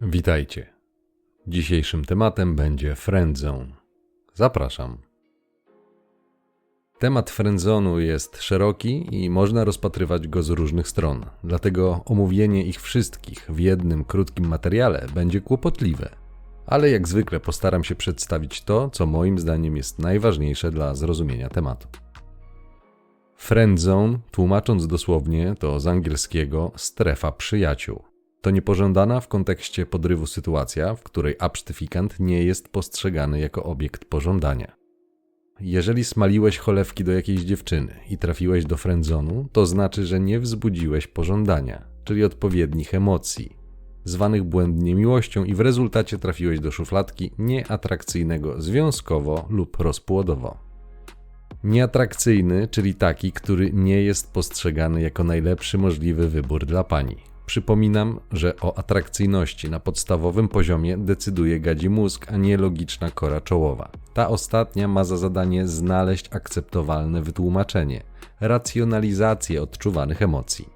Witajcie. Dzisiejszym tematem będzie friendzone. Zapraszam. Temat friendzonu jest szeroki i można rozpatrywać go z różnych stron, dlatego omówienie ich wszystkich w jednym krótkim materiale będzie kłopotliwe. Ale jak zwykle postaram się przedstawić to, co moim zdaniem jest najważniejsze dla zrozumienia tematu. Friendzone, tłumacząc dosłownie, to z angielskiego strefa przyjaciół. To niepożądana w kontekście podrywu sytuacja, w której absztyfikant nie jest postrzegany jako obiekt pożądania. Jeżeli smaliłeś cholewki do jakiejś dziewczyny i trafiłeś do friendzonu, to znaczy, że nie wzbudziłeś pożądania, czyli odpowiednich emocji, zwanych błędnie miłością i w rezultacie trafiłeś do szufladki nieatrakcyjnego związkowo lub rozpłodowo. Nieatrakcyjny, czyli taki, który nie jest postrzegany jako najlepszy możliwy wybór dla pani. Przypominam, że o atrakcyjności na podstawowym poziomie decyduje gadzi mózg, a nie logiczna kora czołowa. Ta ostatnia ma za zadanie znaleźć akceptowalne wytłumaczenie, racjonalizację odczuwanych emocji.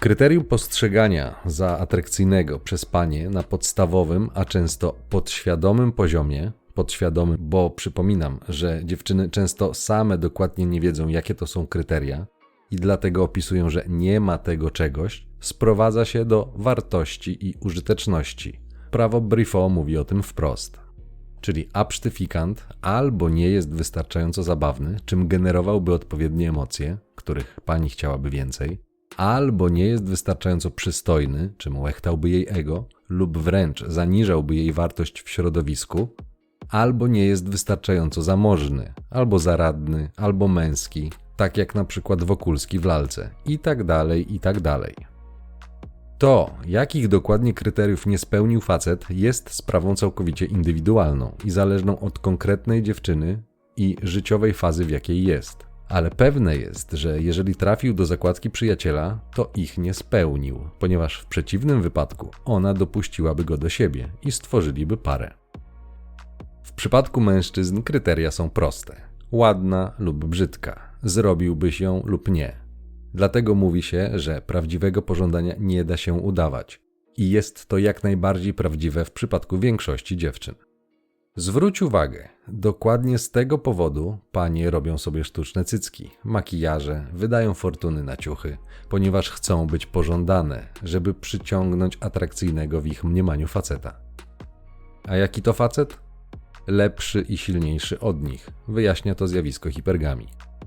Kryterium postrzegania za atrakcyjnego przez panie na podstawowym, a często podświadomym poziomie, podświadomym, bo przypominam, że dziewczyny często same dokładnie nie wiedzą, jakie to są kryteria, i dlatego opisują, że nie ma tego czegoś, sprowadza się do wartości i użyteczności. Prawo Brifo mówi o tym wprost. Czyli absztyfikant albo nie jest wystarczająco zabawny, czym generowałby odpowiednie emocje, których pani chciałaby więcej, albo nie jest wystarczająco przystojny, czym łechtałby jej ego, lub wręcz zaniżałby jej wartość w środowisku, albo nie jest wystarczająco zamożny, albo zaradny, albo męski, tak jak na przykład Wokulski w lalce, i tak dalej, i tak dalej. To, jakich dokładnie kryteriów nie spełnił facet, jest sprawą całkowicie indywidualną i zależną od konkretnej dziewczyny i życiowej fazy, w jakiej jest. Ale pewne jest, że jeżeli trafił do zakładki przyjaciela, to ich nie spełnił, ponieważ w przeciwnym wypadku ona dopuściłaby go do siebie i stworzyliby parę. W przypadku mężczyzn kryteria są proste: ładna lub brzydka, zrobiłbyś ją lub nie. Dlatego mówi się, że prawdziwego pożądania nie da się udawać. I jest to jak najbardziej prawdziwe w przypadku większości dziewczyn. Zwróć uwagę, dokładnie z tego powodu panie robią sobie sztuczne cycki, makijaże, wydają fortuny na ciuchy, ponieważ chcą być pożądane, żeby przyciągnąć atrakcyjnego w ich mniemaniu faceta. A jaki to facet? Lepszy i silniejszy od nich, wyjaśnia to zjawisko hipergami.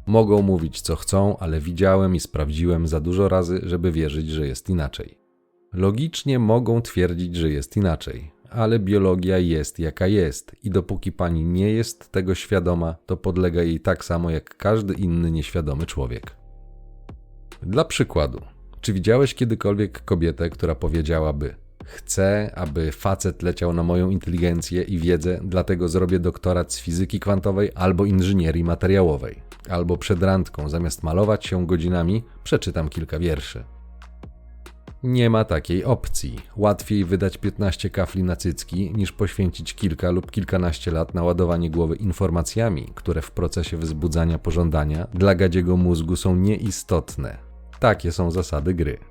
Mogą mówić co chcą, ale widziałem i sprawdziłem za dużo razy, żeby wierzyć, że jest inaczej. Logicznie mogą twierdzić, że jest inaczej, ale biologia jest jaka jest i dopóki pani nie jest tego świadoma, to podlega jej tak samo jak każdy inny nieświadomy człowiek. Dla przykładu, czy widziałeś kiedykolwiek kobietę, która powiedziałaby: Chcę, aby facet leciał na moją inteligencję i wiedzę, dlatego zrobię doktorat z fizyki kwantowej albo inżynierii materiałowej. Albo przed randką, zamiast malować się godzinami, przeczytam kilka wierszy. Nie ma takiej opcji. Łatwiej wydać 15 kafli na cycki, niż poświęcić kilka lub kilkanaście lat na ładowanie głowy informacjami, które w procesie wzbudzania pożądania dla gadziego mózgu są nieistotne. Takie są zasady gry.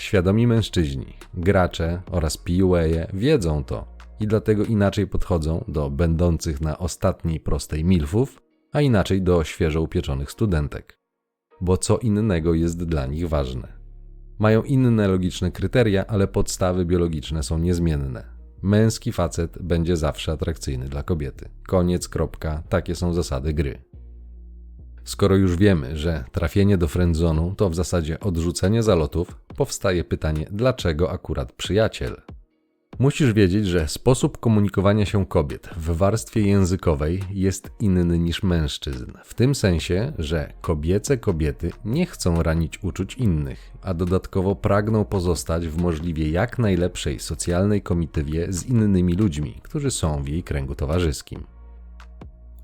Świadomi mężczyźni, gracze oraz PUA wiedzą to i dlatego inaczej podchodzą do będących na ostatniej prostej milfów, a inaczej do świeżo upieczonych studentek. Bo co innego jest dla nich ważne. Mają inne logiczne kryteria, ale podstawy biologiczne są niezmienne. Męski facet będzie zawsze atrakcyjny dla kobiety. Koniec, kropka, takie są zasady gry. Skoro już wiemy, że trafienie do friendzonu to w zasadzie odrzucenie zalotów, powstaje pytanie, dlaczego akurat przyjaciel? Musisz wiedzieć, że sposób komunikowania się kobiet w warstwie językowej jest inny niż mężczyzn. W tym sensie, że kobiece kobiety nie chcą ranić uczuć innych, a dodatkowo pragną pozostać w możliwie jak najlepszej socjalnej komitywie z innymi ludźmi, którzy są w jej kręgu towarzyskim.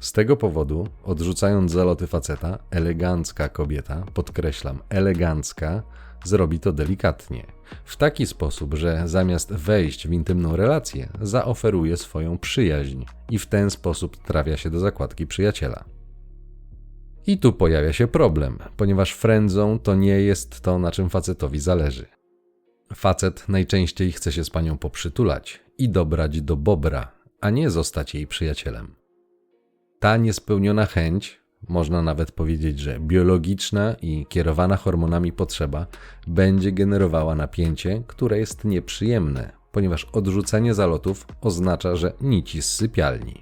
Z tego powodu, odrzucając zaloty faceta, elegancka kobieta, podkreślam, elegancka, zrobi to delikatnie. W taki sposób, że zamiast wejść w intymną relację, zaoferuje swoją przyjaźń i w ten sposób trafia się do zakładki przyjaciela. I tu pojawia się problem, ponieważ friendzą to nie jest to, na czym facetowi zależy. Facet najczęściej chce się z panią poprzytulać i dobrać do bobra, a nie zostać jej przyjacielem. Ta niespełniona chęć, można nawet powiedzieć, że biologiczna i kierowana hormonami potrzeba, będzie generowała napięcie, które jest nieprzyjemne, ponieważ odrzucenie zalotów oznacza, że nici z sypialni.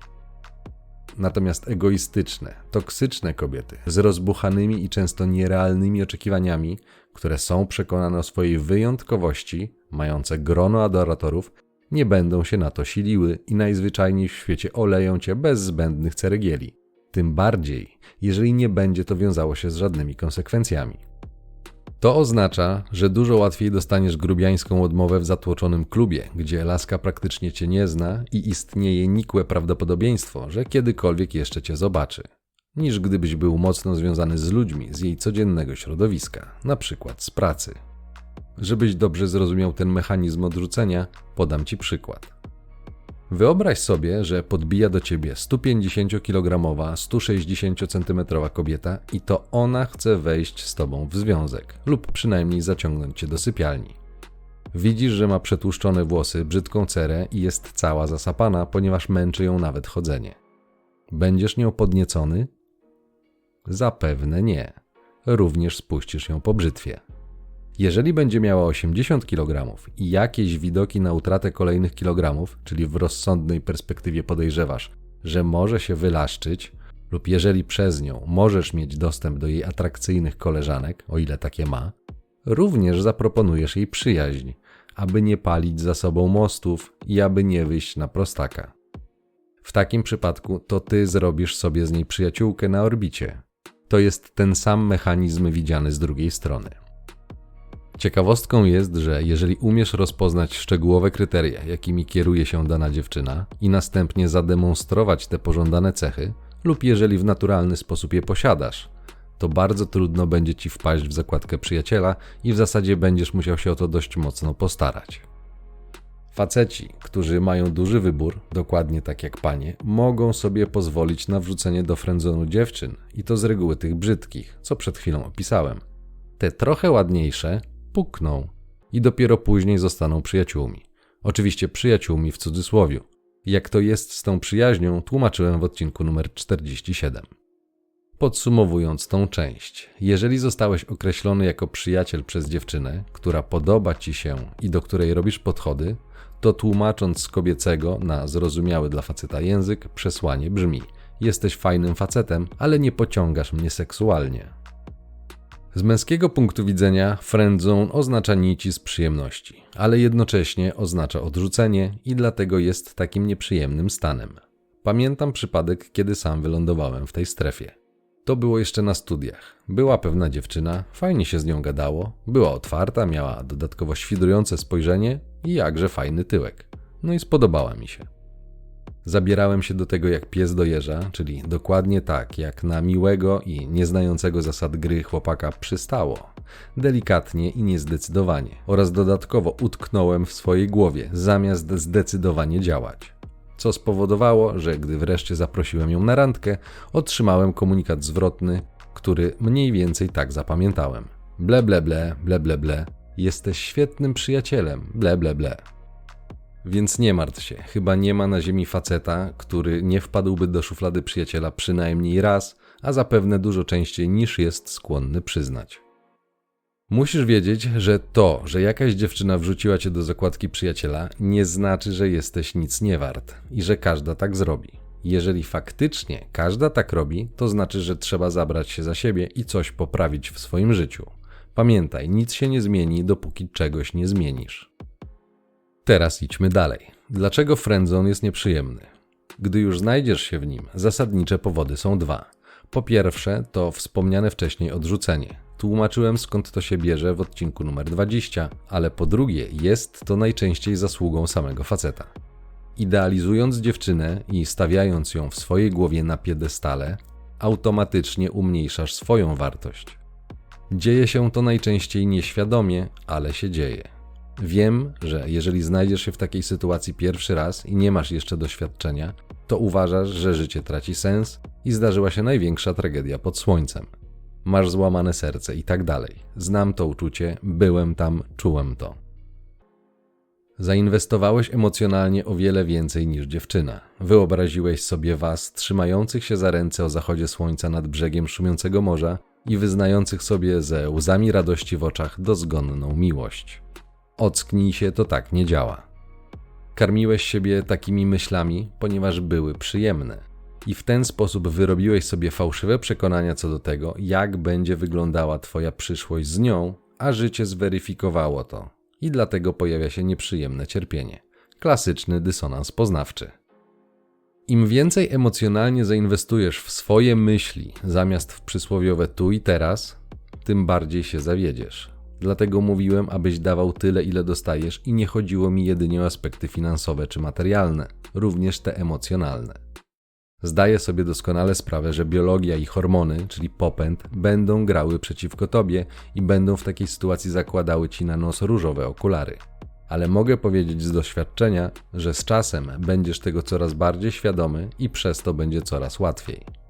Natomiast egoistyczne, toksyczne kobiety z rozbuchanymi i często nierealnymi oczekiwaniami, które są przekonane o swojej wyjątkowości, mające grono adoratorów, nie będą się na to siliły i najzwyczajniej w świecie oleją cię bez zbędnych ceregieli. Tym bardziej, jeżeli nie będzie to wiązało się z żadnymi konsekwencjami. To oznacza, że dużo łatwiej dostaniesz grubiańską odmowę w zatłoczonym klubie, gdzie laska praktycznie cię nie zna i istnieje nikłe prawdopodobieństwo, że kiedykolwiek jeszcze cię zobaczy, niż gdybyś był mocno związany z ludźmi z jej codziennego środowiska, na przykład z pracy. Żebyś dobrze zrozumiał ten mechanizm odrzucenia, podam ci przykład. Wyobraź sobie, że podbija do ciebie 150-kilogramowa, 160-centymetrowa kobieta i to ona chce wejść z tobą w związek, lub przynajmniej zaciągnąć cię do sypialni. Widzisz, że ma przetłuszczone włosy, brzydką cerę i jest cała zasapana, ponieważ męczy ją nawet chodzenie. Będziesz nią podniecony? Zapewne nie. Również spuścisz ją po brzytwie. Jeżeli będzie miała 80 kg i jakieś widoki na utratę kolejnych kilogramów, czyli w rozsądnej perspektywie podejrzewasz, że może się wylaszczyć, lub jeżeli przez nią możesz mieć dostęp do jej atrakcyjnych koleżanek, o ile takie ma, również zaproponujesz jej przyjaźń, aby nie palić za sobą mostów i aby nie wyjść na prostaka. W takim przypadku to ty zrobisz sobie z niej przyjaciółkę na orbicie. To jest ten sam mechanizm widziany z drugiej strony. Ciekawostką jest, że jeżeli umiesz rozpoznać szczegółowe kryteria, jakimi kieruje się dana dziewczyna, i następnie zademonstrować te pożądane cechy, lub jeżeli w naturalny sposób je posiadasz, to bardzo trudno będzie ci wpaść w zakładkę przyjaciela i w zasadzie będziesz musiał się o to dość mocno postarać. Faceci, którzy mają duży wybór, dokładnie tak jak panie, mogą sobie pozwolić na wrzucenie do frędzonu dziewczyn i to z reguły tych brzydkich, co przed chwilą opisałem. Te trochę ładniejsze i dopiero później zostaną przyjaciółmi. Oczywiście przyjaciółmi w cudzysłowie. Jak to jest z tą przyjaźnią, tłumaczyłem w odcinku numer 47. Podsumowując tą część, jeżeli zostałeś określony jako przyjaciel przez dziewczynę, która podoba ci się i do której robisz podchody, to tłumacząc z kobiecego na zrozumiały dla faceta język, przesłanie brzmi: Jesteś fajnym facetem, ale nie pociągasz mnie seksualnie. Z męskiego punktu widzenia friendzone oznacza nici z przyjemności, ale jednocześnie oznacza odrzucenie i dlatego jest takim nieprzyjemnym stanem. Pamiętam przypadek, kiedy sam wylądowałem w tej strefie. To było jeszcze na studiach. Była pewna dziewczyna, fajnie się z nią gadało, była otwarta, miała dodatkowo świdrujące spojrzenie i jakże fajny tyłek. No i spodobała mi się. Zabierałem się do tego jak pies do jeża, czyli dokładnie tak, jak na miłego i nieznającego zasad gry chłopaka przystało. Delikatnie i niezdecydowanie. Oraz dodatkowo utknąłem w swojej głowie, zamiast zdecydowanie działać. Co spowodowało, że gdy wreszcie zaprosiłem ją na randkę, otrzymałem komunikat zwrotny, który mniej więcej tak zapamiętałem. Ble, ble, ble, ble, ble, ble. Jesteś świetnym przyjacielem, ble, ble, ble. Więc nie martw się, chyba nie ma na ziemi faceta, który nie wpadłby do szuflady przyjaciela przynajmniej raz, a zapewne dużo częściej niż jest skłonny przyznać. Musisz wiedzieć, że to, że jakaś dziewczyna wrzuciła cię do zakładki przyjaciela, nie znaczy, że jesteś nic nie wart i że każda tak zrobi. Jeżeli faktycznie każda tak robi, to znaczy, że trzeba zabrać się za siebie i coś poprawić w swoim życiu. Pamiętaj, nic się nie zmieni, dopóki czegoś nie zmienisz. Teraz idźmy dalej. Dlaczego friendzone jest nieprzyjemny? Gdy już znajdziesz się w nim, zasadnicze powody są dwa. Po pierwsze, to wspomniane wcześniej odrzucenie. Tłumaczyłem skąd to się bierze w odcinku numer 20, ale po drugie, jest to najczęściej zasługą samego faceta. Idealizując dziewczynę i stawiając ją w swojej głowie na piedestale, automatycznie umniejszasz swoją wartość. Dzieje się to najczęściej nieświadomie, ale się dzieje. Wiem, że jeżeli znajdziesz się w takiej sytuacji pierwszy raz i nie masz jeszcze doświadczenia, to uważasz, że życie traci sens i zdarzyła się największa tragedia pod słońcem. Masz złamane serce i tak dalej. Znam to uczucie, byłem tam, czułem to. Zainwestowałeś emocjonalnie o wiele więcej niż dziewczyna. Wyobraziłeś sobie was trzymających się za ręce o zachodzie słońca nad brzegiem szumiącego morza i wyznających sobie ze łzami radości w oczach dozgonną miłość. Ocknij się, to tak nie działa. Karmiłeś siebie takimi myślami, ponieważ były przyjemne. I w ten sposób wyrobiłeś sobie fałszywe przekonania co do tego, jak będzie wyglądała Twoja przyszłość z nią, a życie zweryfikowało to. I dlatego pojawia się nieprzyjemne cierpienie. Klasyczny dysonans poznawczy. Im więcej emocjonalnie zainwestujesz w swoje myśli zamiast w przysłowiowe tu i teraz, tym bardziej się zawiedziesz. Dlatego mówiłem, abyś dawał tyle, ile dostajesz, i nie chodziło mi jedynie o aspekty finansowe czy materialne, również te emocjonalne. Zdaję sobie doskonale sprawę, że biologia i hormony, czyli popęd, będą grały przeciwko tobie i będą w takiej sytuacji zakładały ci na nos różowe okulary. Ale mogę powiedzieć z doświadczenia, że z czasem będziesz tego coraz bardziej świadomy i przez to będzie coraz łatwiej.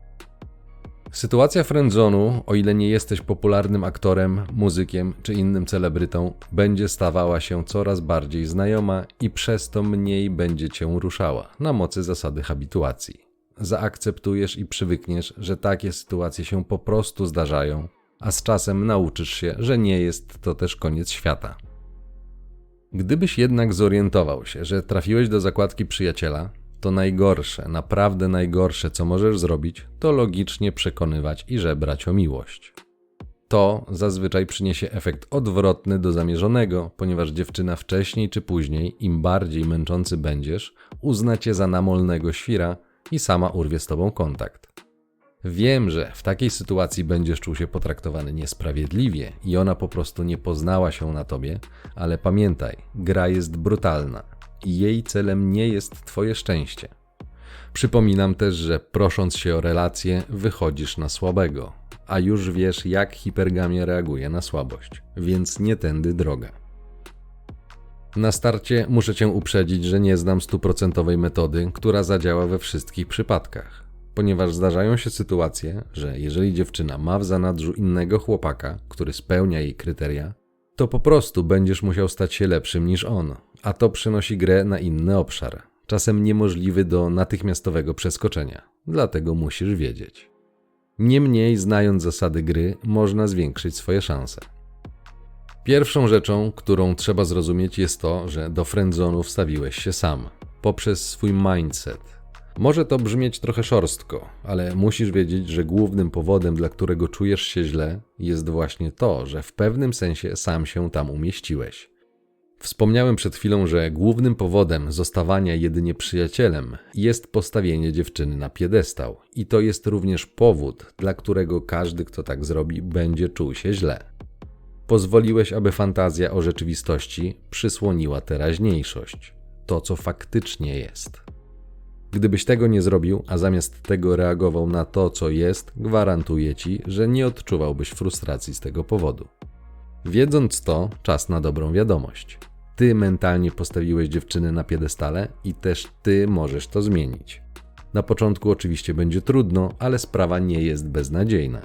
Sytuacja friendzonu, o ile nie jesteś popularnym aktorem, muzykiem czy innym celebrytą, będzie stawała się coraz bardziej znajoma i przez to mniej będzie cię ruszała na mocy zasady habituacji. Zaakceptujesz i przywykniesz, że takie sytuacje się po prostu zdarzają, a z czasem nauczysz się, że nie jest to też koniec świata. Gdybyś jednak zorientował się, że trafiłeś do zakładki przyjaciela, to najgorsze, naprawdę najgorsze, co możesz zrobić, to logicznie przekonywać i żebrać o miłość. To zazwyczaj przyniesie efekt odwrotny do zamierzonego, ponieważ dziewczyna wcześniej czy później, im bardziej męczący będziesz, uzna cię za namolnego świra i sama urwie z tobą kontakt. Wiem, że w takiej sytuacji będziesz czuł się potraktowany niesprawiedliwie i ona po prostu nie poznała się na tobie, ale pamiętaj, gra jest brutalna i jej celem nie jest twoje szczęście. Przypominam też, że prosząc się o relację, wychodzisz na słabego, a już wiesz, jak hipergamia reaguje na słabość, więc nie tędy droga. Na starcie muszę Cię uprzedzić, że nie znam stuprocentowej metody, która zadziała we wszystkich przypadkach, ponieważ zdarzają się sytuacje, że jeżeli dziewczyna ma w zanadrzu innego chłopaka, który spełnia jej kryteria, to po prostu będziesz musiał stać się lepszym niż on, a to przenosi grę na inny obszar, czasem niemożliwy do natychmiastowego przeskoczenia, dlatego musisz wiedzieć. Niemniej, znając zasady gry, można zwiększyć swoje szanse. Pierwszą rzeczą, którą trzeba zrozumieć, jest to, że do friendzonu wstawiłeś się sam, poprzez swój mindset. Może to brzmieć trochę szorstko, ale musisz wiedzieć, że głównym powodem, dla którego czujesz się źle, jest właśnie to, że w pewnym sensie sam się tam umieściłeś. Wspomniałem przed chwilą, że głównym powodem zostawania jedynie przyjacielem jest postawienie dziewczyny na piedestał, i to jest również powód, dla którego każdy, kto tak zrobi, będzie czuł się źle. Pozwoliłeś, aby fantazja o rzeczywistości przysłoniła teraźniejszość, to co faktycznie jest. Gdybyś tego nie zrobił, a zamiast tego reagował na to, co jest, gwarantuję ci, że nie odczuwałbyś frustracji z tego powodu. Wiedząc to, czas na dobrą wiadomość. Ty mentalnie postawiłeś dziewczynę na piedestale i też ty możesz to zmienić. Na początku oczywiście będzie trudno, ale sprawa nie jest beznadziejna.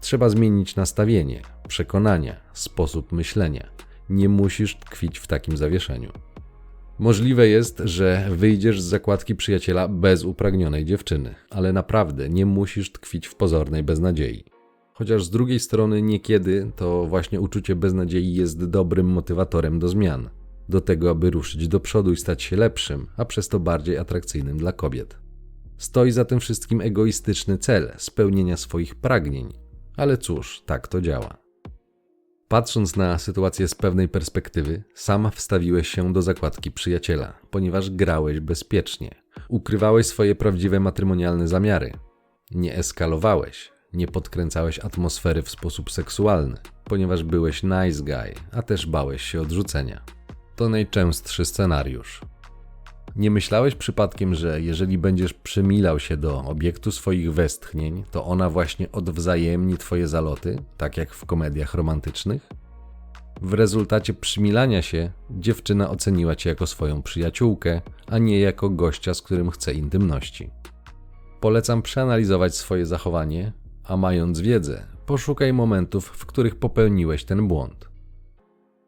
Trzeba zmienić nastawienie, przekonania, sposób myślenia. Nie musisz tkwić w takim zawieszeniu. Możliwe jest, że wyjdziesz z zakładki przyjaciela bez upragnionej dziewczyny, ale naprawdę nie musisz tkwić w pozornej beznadziei. Chociaż z drugiej strony niekiedy to właśnie uczucie beznadziei jest dobrym motywatorem do zmian, do tego, aby ruszyć do przodu i stać się lepszym, a przez to bardziej atrakcyjnym dla kobiet. Stoi za tym wszystkim egoistyczny cel spełnienia swoich pragnień, ale cóż, tak to działa. Patrząc na sytuację z pewnej perspektywy, sam wstawiłeś się do zakładki przyjaciela, ponieważ grałeś bezpiecznie. Ukrywałeś swoje prawdziwe matrymonialne zamiary. Nie eskalowałeś, nie podkręcałeś atmosfery w sposób seksualny, ponieważ byłeś nice guy, a też bałeś się odrzucenia. To najczęstszy scenariusz. Nie myślałeś przypadkiem, że jeżeli będziesz przymilał się do obiektu swoich westchnień, to ona właśnie odwzajemni twoje zaloty, tak jak w komediach romantycznych? W rezultacie przymilania się dziewczyna oceniła cię jako swoją przyjaciółkę, a nie jako gościa, z którym chce intymności. Polecam przeanalizować swoje zachowanie, a mając wiedzę, poszukaj momentów, w których popełniłeś ten błąd.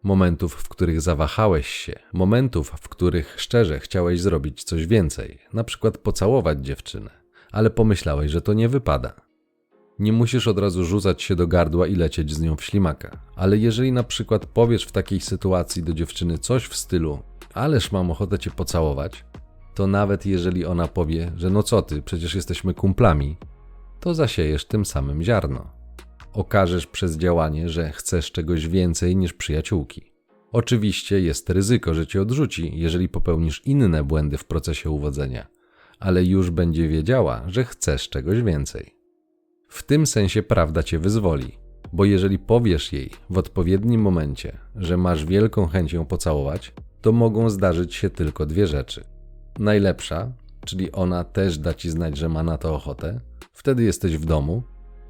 Momentów, w których zawahałeś się, momentów, w których szczerze chciałeś zrobić coś więcej, na przykład pocałować dziewczynę, ale pomyślałeś, że to nie wypada. Nie musisz od razu rzucać się do gardła i lecieć z nią w ślimaka, ale jeżeli na przykład powiesz w takiej sytuacji do dziewczyny coś w stylu ależ mam ochotę cię pocałować, to nawet jeżeli ona powie, że no co ty, przecież jesteśmy kumplami, to zasiejesz tym samym ziarno. Okażesz przez działanie, że chcesz czegoś więcej niż przyjaciółki. Oczywiście jest ryzyko, że cię odrzuci, jeżeli popełnisz inne błędy w procesie uwodzenia, ale już będzie wiedziała, że chcesz czegoś więcej. W tym sensie prawda cię wyzwoli, bo jeżeli powiesz jej w odpowiednim momencie, że masz wielką chęć ją pocałować, to mogą zdarzyć się tylko dwie rzeczy. Najlepsza, czyli ona też da ci znać, że ma na to ochotę, wtedy jesteś w domu,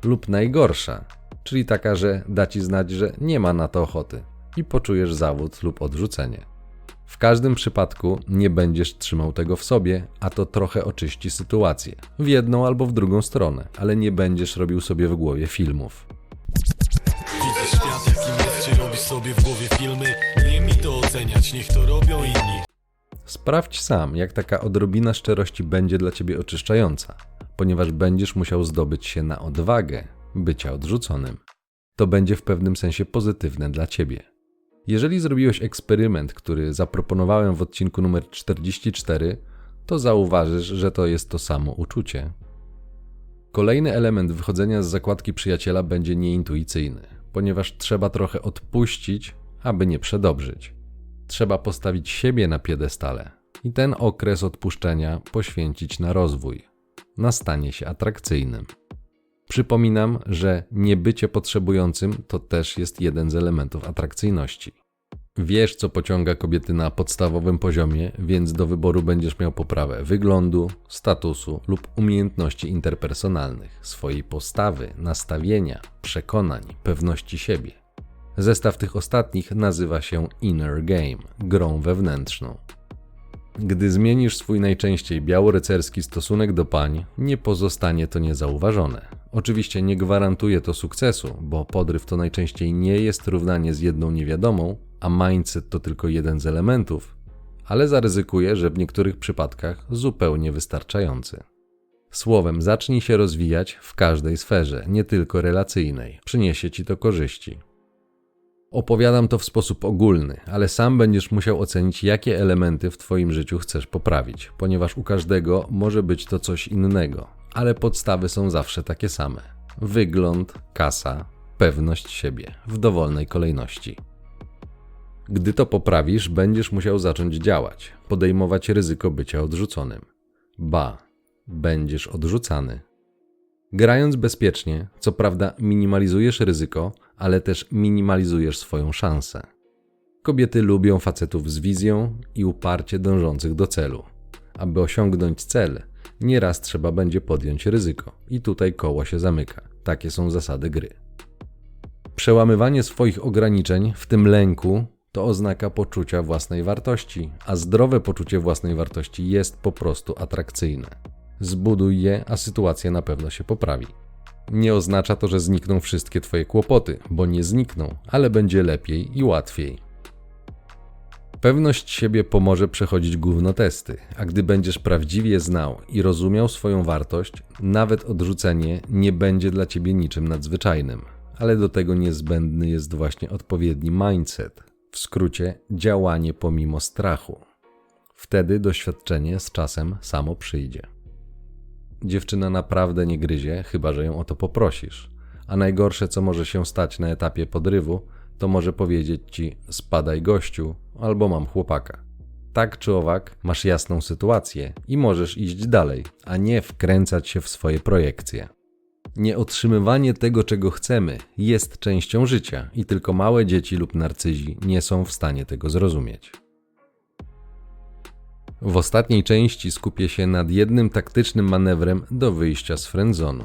lub najgorsza, czyli taka, że da ci znać, że nie ma na to ochoty i poczujesz zawód lub odrzucenie. W każdym przypadku nie będziesz trzymał tego w sobie, a to trochę oczyści sytuację w jedną albo w drugą stronę, ale nie będziesz robił sobie w głowie filmów. Świat jakim jest, czy robisz sobie w głowie filmy Nie mi to oceniać, niech to robią inni Sprawdź sam, jak taka odrobina szczerości będzie dla ciebie oczyszczająca, ponieważ będziesz musiał zdobyć się na odwagę bycia odrzuconym. To będzie w pewnym sensie pozytywne dla ciebie. Jeżeli zrobiłeś eksperyment, który zaproponowałem w odcinku numer 44, to zauważysz, że to jest to samo uczucie. Kolejny element wychodzenia z zakładki przyjaciela będzie nieintuicyjny, ponieważ trzeba trochę odpuścić, aby nie przedobrzyć. Trzeba postawić siebie na piedestale i ten okres odpuszczenia poświęcić na rozwój, na stanie się atrakcyjnym. Przypominam, że niebycie potrzebującym to też jest jeden z elementów atrakcyjności. Wiesz, co pociąga kobiety na podstawowym poziomie, więc do wyboru będziesz miał poprawę wyglądu, statusu lub umiejętności interpersonalnych, swojej postawy, nastawienia, przekonań, pewności siebie. Zestaw tych ostatnich nazywa się Inner Game grą wewnętrzną. Gdy zmienisz swój najczęściej białorycerski stosunek do pań, nie pozostanie to niezauważone. Oczywiście nie gwarantuje to sukcesu, bo podryw to najczęściej nie jest równanie z jedną niewiadomą, a mindset to tylko jeden z elementów, ale zaryzykuję, że w niektórych przypadkach zupełnie wystarczający. Słowem, zacznij się rozwijać w każdej sferze, nie tylko relacyjnej. Przyniesie ci to korzyści. Opowiadam to w sposób ogólny, ale sam będziesz musiał ocenić, jakie elementy w Twoim życiu chcesz poprawić, ponieważ u każdego może być to coś innego, ale podstawy są zawsze takie same: wygląd, kasa, pewność siebie w dowolnej kolejności. Gdy to poprawisz, będziesz musiał zacząć działać, podejmować ryzyko bycia odrzuconym. Ba, będziesz odrzucany. Grając bezpiecznie, co prawda minimalizujesz ryzyko, ale też minimalizujesz swoją szansę. Kobiety lubią facetów z wizją i uparcie dążących do celu. Aby osiągnąć cel, nieraz trzeba będzie podjąć ryzyko, i tutaj koło się zamyka. Takie są zasady gry. Przełamywanie swoich ograniczeń, w tym lęku, to oznaka poczucia własnej wartości, a zdrowe poczucie własnej wartości jest po prostu atrakcyjne. Zbuduj je, a sytuacja na pewno się poprawi. Nie oznacza to, że znikną wszystkie Twoje kłopoty, bo nie znikną, ale będzie lepiej i łatwiej. Pewność siebie pomoże przechodzić gównotesty, a gdy będziesz prawdziwie znał i rozumiał swoją wartość, nawet odrzucenie nie będzie dla ciebie niczym nadzwyczajnym, ale do tego niezbędny jest właśnie odpowiedni mindset, w skrócie działanie pomimo strachu. Wtedy doświadczenie z czasem samo przyjdzie. Dziewczyna naprawdę nie gryzie, chyba że ją o to poprosisz. A najgorsze, co może się stać na etapie podrywu, to może powiedzieć ci: spadaj gościu, albo mam chłopaka. Tak czy owak, masz jasną sytuację i możesz iść dalej, a nie wkręcać się w swoje projekcje. Nieotrzymywanie tego, czego chcemy, jest częścią życia i tylko małe dzieci lub narcyzi nie są w stanie tego zrozumieć. W ostatniej części skupię się nad jednym taktycznym manewrem do wyjścia z frędzonu.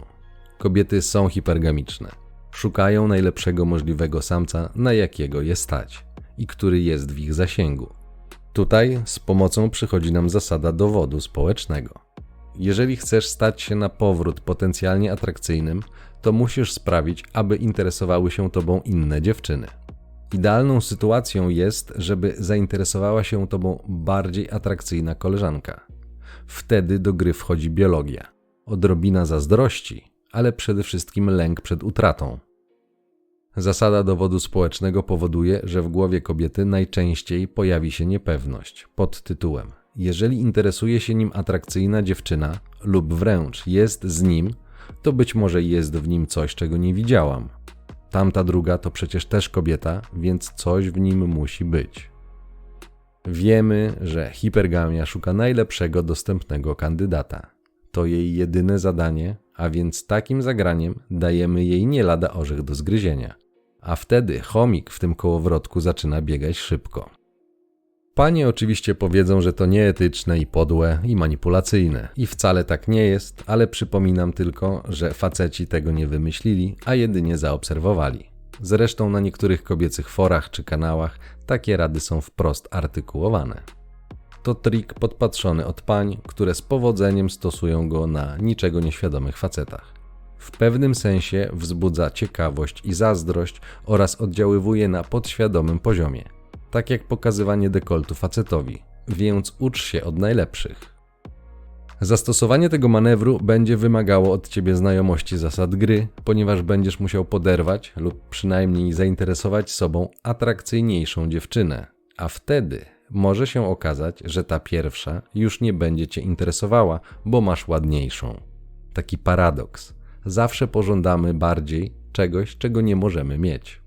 Kobiety są hipergamiczne. Szukają najlepszego możliwego samca, na jakiego je stać i który jest w ich zasięgu. Tutaj z pomocą przychodzi nam zasada dowodu społecznego. Jeżeli chcesz stać się na powrót potencjalnie atrakcyjnym, to musisz sprawić, aby interesowały się tobą inne dziewczyny. Idealną sytuacją jest, żeby zainteresowała się tobą bardziej atrakcyjna koleżanka. Wtedy do gry wchodzi biologia. Odrobina zazdrości, ale przede wszystkim lęk przed utratą. Zasada dowodu społecznego powoduje, że w głowie kobiety najczęściej pojawi się niepewność pod tytułem: Jeżeli interesuje się nim atrakcyjna dziewczyna lub wręcz jest z nim, to być może jest w nim coś, czego nie widziałam. Tamta druga to przecież też kobieta, więc coś w nim musi być. Wiemy, że hipergamia szuka najlepszego dostępnego kandydata. To jej jedyne zadanie, a więc takim zagraniem dajemy jej nie lada orzech do zgryzienia. A wtedy chomik w tym kołowrotku zaczyna biegać szybko. Panie oczywiście powiedzą, że to nieetyczne i podłe i manipulacyjne. I wcale tak nie jest, ale przypominam tylko, że faceci tego nie wymyślili, a jedynie zaobserwowali. Zresztą na niektórych kobiecych forach czy kanałach takie rady są wprost artykułowane. To trik podpatrzony od pań, które z powodzeniem stosują go na niczego nieświadomych facetach. W pewnym sensie wzbudza ciekawość i zazdrość oraz oddziaływuje na podświadomym poziomie tak jak pokazywanie dekoltu facetowi, więc ucz się od najlepszych. Zastosowanie tego manewru będzie wymagało od ciebie znajomości zasad gry, ponieważ będziesz musiał poderwać lub przynajmniej zainteresować sobą atrakcyjniejszą dziewczynę, a wtedy może się okazać, że ta pierwsza już nie będzie cię interesowała, bo masz ładniejszą. Taki paradoks. Zawsze pożądamy bardziej czegoś, czego nie możemy mieć.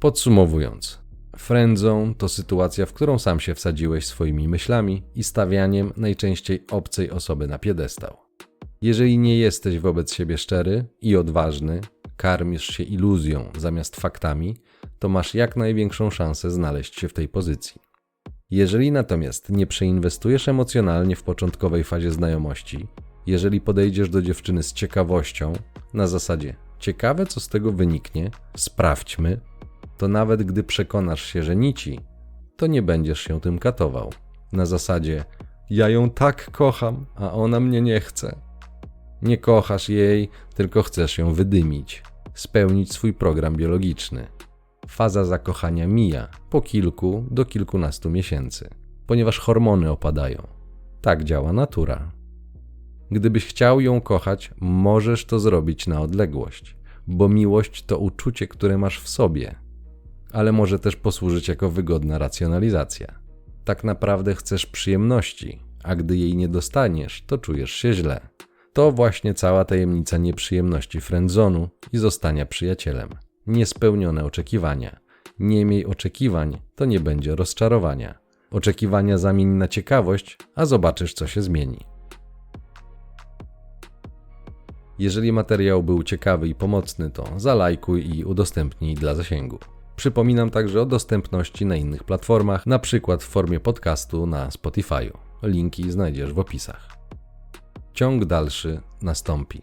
Podsumowując, Friendzone to sytuacja, w którą sam się wsadziłeś swoimi myślami i stawianiem najczęściej obcej osoby na piedestał. Jeżeli nie jesteś wobec siebie szczery i odważny, karmisz się iluzją zamiast faktami, to masz jak największą szansę znaleźć się w tej pozycji. Jeżeli natomiast nie przeinwestujesz emocjonalnie w początkowej fazie znajomości, jeżeli podejdziesz do dziewczyny z ciekawością, na zasadzie ciekawe co z tego wyniknie, sprawdźmy, to nawet gdy przekonasz się, że nici, to nie będziesz się tym katował. Na zasadzie ja ją tak kocham, a ona mnie nie chce. Nie kochasz jej, tylko chcesz ją wydymić, spełnić swój program biologiczny. Faza zakochania mija po kilku do kilkunastu miesięcy, ponieważ hormony opadają. Tak działa natura. Gdybyś chciał ją kochać, możesz to zrobić na odległość, bo miłość to uczucie, które masz w sobie, ale może też posłużyć jako wygodna racjonalizacja. Tak naprawdę chcesz przyjemności, a gdy jej nie dostaniesz, to czujesz się źle. To właśnie cała tajemnica nieprzyjemności friendzonu i zostania przyjacielem. Niespełnione oczekiwania. Nie miej oczekiwań, to nie będzie rozczarowania. Oczekiwania zamień na ciekawość, a zobaczysz, co się zmieni. Jeżeli materiał był ciekawy i pomocny, to zalajkuj i udostępnij dla zasięgu. Przypominam także o dostępności na innych platformach, na przykład w formie podcastu na Spotify. Linki znajdziesz w opisach. Ciąg dalszy nastąpi.